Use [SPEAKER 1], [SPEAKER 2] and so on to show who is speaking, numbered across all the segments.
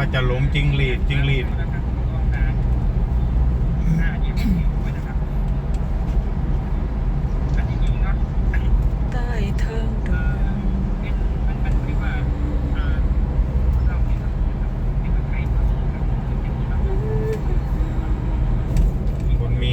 [SPEAKER 1] ว่าจะล้มจิงหรีดจิงหรีด
[SPEAKER 2] ใต้ทางด่วน
[SPEAKER 1] คนมี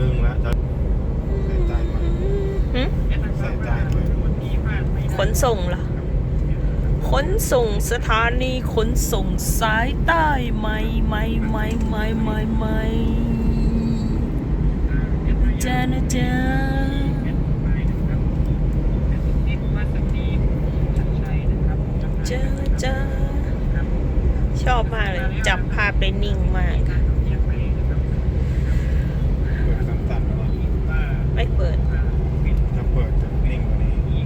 [SPEAKER 1] ดึงแล้วจะใส่ใจไหม
[SPEAKER 2] หึ
[SPEAKER 1] ใส่ใจไหม
[SPEAKER 2] ขนส่งเหรอขนส่งสถานีขนส่งสายใต้ไม่ไม่ไม่ไม่ไม่ไม่จ้านะจ้าจ้าจ้าชอบมากเลยจับภาพได้นิ่งมาก
[SPEAKER 1] เปิดสั้นๆแล้ว
[SPEAKER 2] ไม่เปิด
[SPEAKER 1] จะเปิดจะนิ่งกว่านี้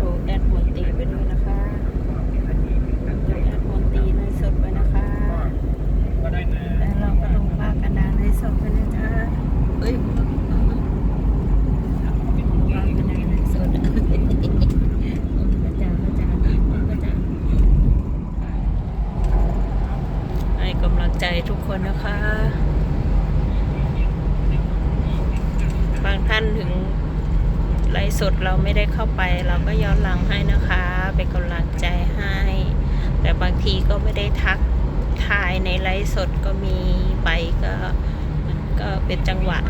[SPEAKER 2] ดูแอดมนตรีไปด้วยนะคะดูแอดมนตรีในสดไปนะคะ แล้วเราก็ลงภาคกันดาในสดไปนะจ๊ะเอ้ยภาคกันดาในสดพระจ่าพระจ่าพระจ่า ใจทุกคนนะคะ บางท่านถึงไลฟ์สดเราไม่ได้เข้าไป เราก็ย้อนหลังให้นะคะ เป็นกำลังใจให้ แต่บางทีก็ไม่ได้ทักทายในไลฟ์สดก็มีไปก็ก็เป็นจังหวะ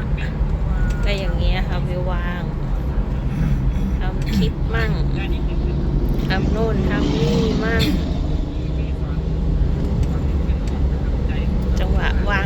[SPEAKER 2] ก็อย่างเงี้ยค่ะไม่ว่าง ทำคลิปมั่ง ทำโน่นทำนี่มั่ง